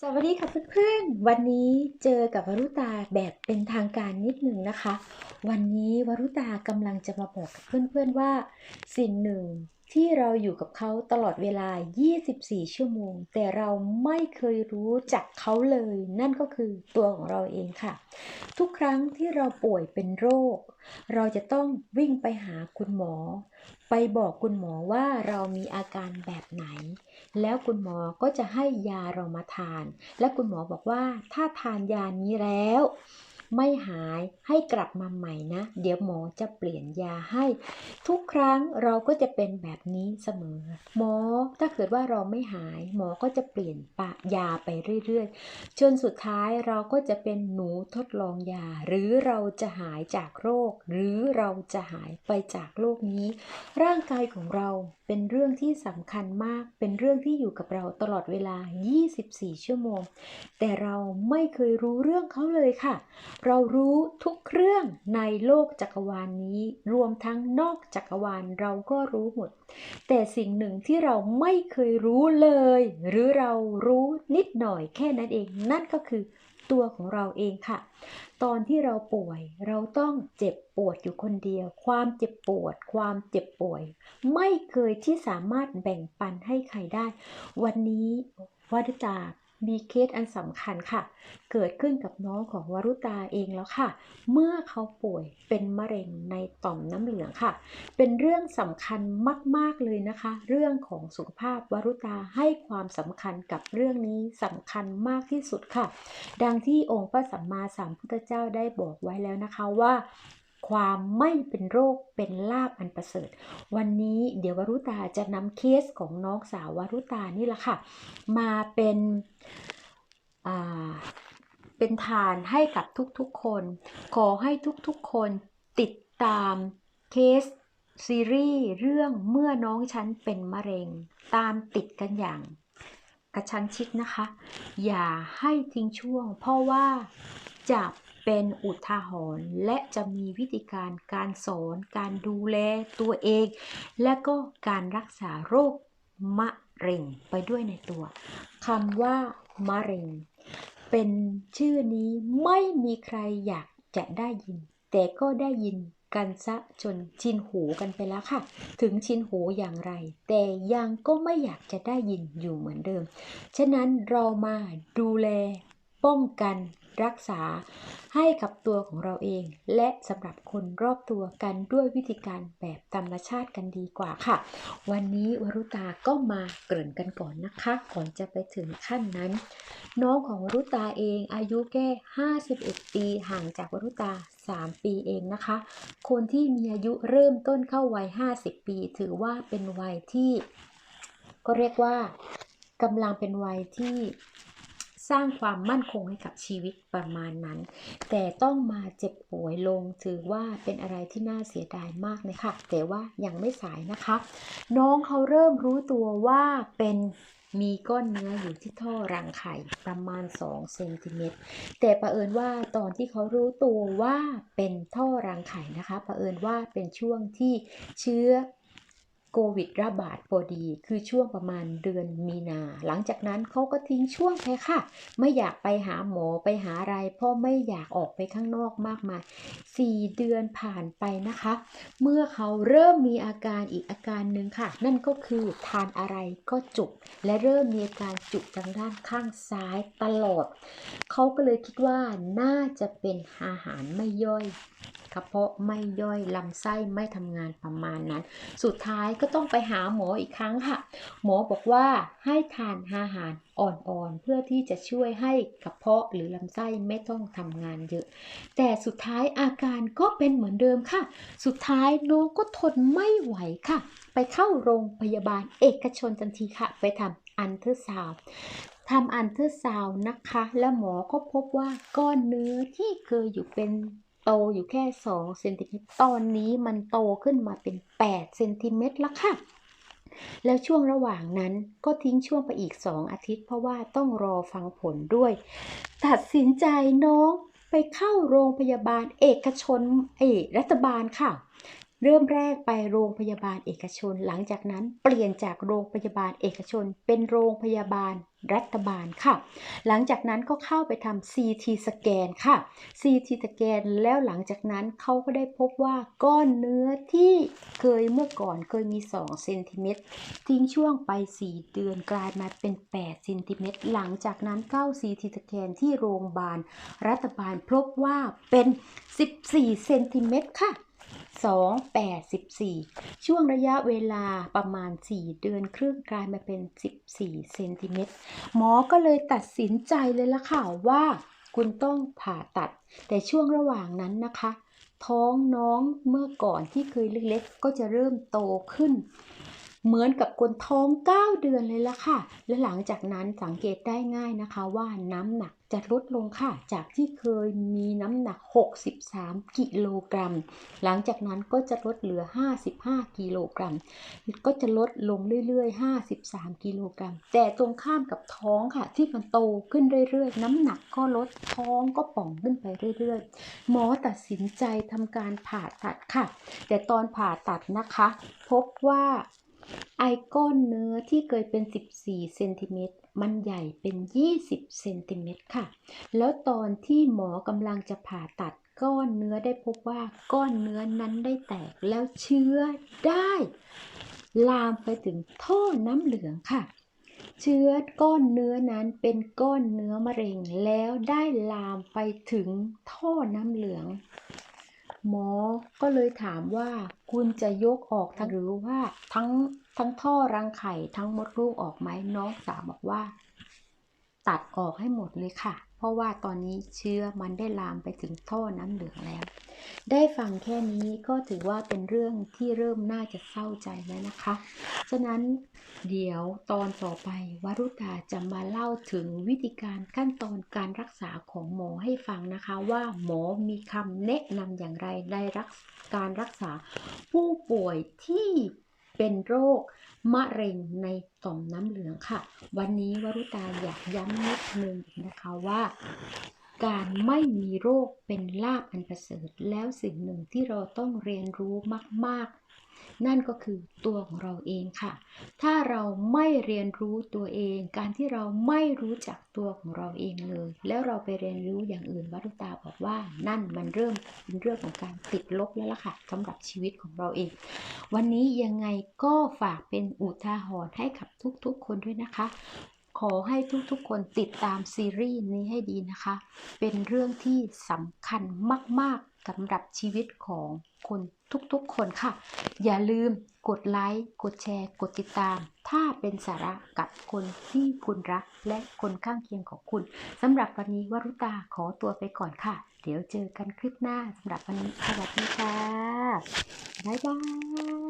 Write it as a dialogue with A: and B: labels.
A: สวัสดีค่ะเพื่อนๆ วันนี้เจอกับวรุตาแบบเป็นทางการนิดหนึ่งนะคะ วันนี้วรุตากำลังจะมาบอกกับเพื่อนๆว่า สิ่งหนึ่ง ที่เราอยู่กับเขาตลอดเวลา 24 ชั่วโมง แต่เราไม่เคยรู้จักเขาเลย นั่นก็คือตัวของเราเองค่ะ ทุกครั้งที่เราป่วยเป็นโรค เราจะต้องวิ่งไปหาคุณหมอ ไปบอกคุณหมอว่าเรามีอาการแบบไหน แล้วคุณหมอก็จะให้ยาเรามาทาน และคุณหมอบอกว่าถ้าทานยานี้แล้ว ไม่หายให้กลับมาใหม่นะ เดี๋ยวหมอจะเปลี่ยนยาให้ ทุกครั้งเราก็จะเป็นแบบนี้เสมอ หมอถ้าเกิดว่าเราไม่หาย หมอก็จะเปลี่ยนปะยาไปเรื่อยๆจนสุดท้ายเราก็จะเป็นหนูทดลองยา หรือเราจะหายจากโรค หรือเราจะหายไปจากโลกนี้ ร่างกายของเรา เป็นเรื่องที่สำคัญมาก เป็นเรื่องที่อยู่กับเราตลอดเวลา 24 ชั่วโมง แต่เราไม่เคยรู้เรื่องเขาเลยค่ะ เรารู้ทุกเรื่องในโลกจักรวาลนนี้ รวมทั้งนอกจักรวาลเราก็รู้หมด แต่สิ่งหนึ่งที่เราไม่เคยรู้เลย หรือเรารู้นิดหน่อยแค่นั้นเอง นั่นก็คือ ตัวของเราเองค่ะ ตอนที่เราป่วยเราต้องเจ็บปวดอยู่คนเดียว ความเจ็บปวด ความเจ็บป่วย ไม่เคยที่สามารถแบ่งปันให้ใครได้ วันนี้วัดจา มีเคสอันสำคัญค่ะ เกิดขึ้นกับน้องของวรุตาเองแล้วค่ะ เมื่อเขาป่วยเป็นมะเร็งในต่อมน้ำเหลืองค่ะ เป็นเรื่องสำคัญมาก ๆ เลยนะคะ เรื่องของสุขภาพวรุตาให้ความสำคัญกับเรื่องนี้สำคัญมากที่สุดค่ะ ดังที่องค์พระสัมมาสัมพุทธเจ้าได้บอกไว้แล้วนะคะว่า ความไม่เป็นโรคเป็นลาบอันประเสริฐ วันนี้เดี๋ยววรุตาจะนำเคสของน้องสาววรุตานี่แหละค่ะ มาเป็นเป็นทานให้กับทุกๆคน ขอให้ทุกๆคนติดตามเคสซีรีส์เรื่องเมื่อน้องฉันเป็นมะเร็ง ตามติดกันอย่างกระชั้นชิดนะคะ อย่าให้ทิ้งช่วง เพราะว่าจะ เป็นอุทาหรณ์และจะมีวิธีการการสอน การดูแลตัวเอง และก็การรักษาโรคมะเร็งไปด้วยในตัวคำว่ามะเร็ง เป็นชื่อนี้ไม่มีใครอยากจะได้ยิน แต่ก็ได้ยินกันซะจนชินหูกันไปแล้วค่ะ ถึงชินหูอย่างไร แต่ยังก็ไม่อยากจะได้ยินอยู่เหมือนเดิม ฉะนั้นเรามาดูแล ป้องกันรักษาให้กับตัวของเราเอง และสำหรับคนรอบตัวกันด้วยวิธีการแบบธรรมชาติกันดีกว่าค่ะ วันนี้วรุตาก็มาเกริ่นกันก่อนนะคะ ก่อนจะไปถึงขั้นนั้น น้องของวรุตาเองอายุแค่ 51 ปีห่างจากวรุตา 3 ปีเองนะคะ คนที่มีอายุเริ่มต้นเข้าวัย 50 ปี ถือว่าเป็นวัยที่ ก็เรียกว่ากำลังเป็นวัยที่ สร้างความมั่นคงให้กับชีวิตประมาณนั้น แต่ต้องมาเจ็บป่วยลงถือว่าเป็นอะไรที่น่าเสียดายมากเลยค่ะแต่ว่ายังไม่สายนะคะ น้องเขาเริ่มรู้ตัวว่าเป็นมีก้อนเนื้ออยู่ที่ท่อรังไข่ประมาณ 2 เซนติเมตร แต่ประเอิญว่าตอนที่เขารู้ตัวว่าเป็นท่อรังไข่นะคะประเอิญว่าเป็นช่วงที่เชื้อ โควิดระบาดพอดี คือช่วงประมาณเดือนมีนา หลังจากนั้นเขาก็ทิ้งช่วงไปค่ะ ไม่อยากไปหาหมอไปหาอะไรเพราะไม่อยากออกไปข้างนอกมากมาย 4 เดือนผ่านไปนะคะ เมื่อเขาเริ่มมีอาการอีกอาการหนึ่งค่ะ นั่นก็คือทานอะไรก็จุก และเริ่มมีอาการจุกทางด้านข้างซ้ายตลอด เขาก็เลยคิดว่าน่าจะเป็นอาหารไม่ย่อยกระเพาะไม่ย่อยลำไส้ไม่ทำงานประมาณนั้น สุดท้ายก็ต้องไปหาหมออีกครั้งค่ะ หมอบอกว่าให้ทานอาหารอ่อนๆ เพื่อที่จะช่วยให้กระเพาะหรือลำไส้ไม่ต้องทำงานเยอะ แต่สุดท้ายอาการก็เป็นเหมือนเดิมค่ะ สุดท้ายน้องก็ทนไม่ไหวค่ะ ไปเข้าโรงพยาบาลเอกชนทันทีค่ะ ไปทำอันเทอร์ซาวทำอันเทอร์ซาวน์นะคะ แล้วหมอก็พบว่าก้อนเนื้อที่เคยอยู่เป็น โตอยู่แค่2เซนติเมตรตอนนี้มันโตขึ้นมาเป็น8เซนติเมตรแล้วค่ะ แล้วช่วงระหว่างนั้นก็ทิ้งช่วงไปอีก 2 อาทิตย์ เพราะว่าต้องรอฟังผลด้วย ตัดสินใจน้องไปเข้าโรงพยาบาลเอกชนเอรัฐบาลค่ะ เริ่มแรกไปโรงพยาบาลเอกชน หลังจากนั้นเปลี่ยนจากโรงพยาบาลเอกชน เป็นโรงพยาบาลรัฐบาลค่ะ หลังจากนั้นก็เข้าไปทำ CT สแกนค่ะ CT สแกนแล้วหลังจากนั้นเขาก็ได้พบว่าก้อนเนื้อที่เคยเมื่อก่อนเคยมี2เซนติเมตรทิ้งช่วงไป 4 เดือนกลายมาเป็น8เซนติเมตรหลังจากนั้นเข้า CT สแกนที่โรงพยาบาลรัฐบาลพบว่าเป็น 14เซนติเมตรค่ะ 2 8 14 ช่วงระยะเวลาประมาณ 4 เดือนครึ่งกลายมาเป็น 14 เซนติเมตร หมอก็เลยตัดสินใจเลยละค่ะว่าคุณต้องผ่าตัด แต่ช่วงระหว่างนั้นนะคะ ท้องน้องเมื่อก่อนที่เคยเล็กๆ ก็จะเริ่มโตขึ้น เหมือนกับคนท้อง 9 เดือนเลยละค่ะ และหลังจากนั้นสังเกตได้ง่ายนะคะว่าน้ำหนัก จะลดลงค่ะ จากที่เคยมีน้ำหนัก 63 กิโลกรัม หลังจากนั้นก็จะลดเหลือ 55 กิโลกรัม ก็จะลดลงเรื่อยๆ 53 กิโลกรัม แต่ตรงข้ามกับท้องค่ะ ที่มันโตขึ้นเรื่อยๆ น้ำหนักก็ลด ท้องก็ป่องขึ้นไปเรื่อยๆ หมอตัดสินใจทำการผ่าตัดค่ะ แต่ตอนผ่าตัดนะคะ พบว่า ไอก้อนเนื้อที่เคยเป็น 14เซนติเมตรมันใหญ่เป็น 20เซนติเมตรค่ะ แล้วตอนที่หมอกำลังจะผ่าตัดก้อนเนื้อได้พบว่าก้อนเนื้อนั้นได้แตกแล้วเชื้อได้ ลามไปถึงท่อน้ำเหลืองค่ะ เชื้อก้อนเนื้อนั้นเป็นก้อนเนื้อมะเร็งแล้วได้ลามไปถึงท่อน้ำเหลือง หมอก็เลยถามว่าคุณจะยกออกทั้งหรือว่าทั้ง ทั้งท่อรังไข่ทั้งมดลูกออกไหมน้องสาวบอกว่า ตัดออกให้หมดเลยค่ะ เพราะว่าตอนนี้เชื้อมันได้ลามไปถึงท่อน้ำเหลืองแล้ว ได้ฟังแค่นี้ก็ถือว่าเป็นเรื่องที่เริ่มน่าจะเศร้าใจแล้วนะคะ ฉะนั้นเดี๋ยวตอนต่อไปวรุตาจะมาเล่าถึงวิธีการขั้นตอนการรักษาของหมอให้ฟังนะคะ ว่าหมอมีคำแนะนำอย่างไรในรักการรักษาผู้ป่วยที่ เป็นโรคมะเร็งในต่อมน้ำเหลืองค่ะ วันนี้วรุตาอยากย้ำนิดนึงนะคะว่า การไม่มีโรคเป็นลาภอันประเสริฐ แล้วสิ่งหนึ่งที่เราต้องเรียนรู้มาก ๆ นั่นก็คือตัวของเราเองค่ะ ถ้าเราไม่เรียนรู้ตัวเอง การที่เราไม่รู้จักตัวของเราเองเลย แล้วเราไปเรียนรู้อย่างอื่นวัตุตาบอกว่า นั่นมันเริ่มเป็นเรื่องของการติดลบแล้วล่ะค่ะสำหรับชีวิตของเราเอง วันนี้ยังไงก็ฝากเป็นอุทาหรณ์ให้กับทุกๆ คนด้วยนะคะ ขอให้ทุกๆคนติดตามซีรีส์นี้ให้ดีนะคะ เป็นเรื่องที่สำคัญมากๆสำหรับชีวิตของคนทุกๆคนค่ะ อย่าลืมกดไลค์ กดแชร์ กดติดตาม ถ้าเป็นสาระกับคนที่คุณรัก และคนข้างเคียงของคุณสำหรับวันนี้วรุตาขอตัวไปก่อนค่ะ เดี๋ยวเจอกันคลิปหน้าสำหรับวันนี้สวัสดีค่ะ บ๊ายบาย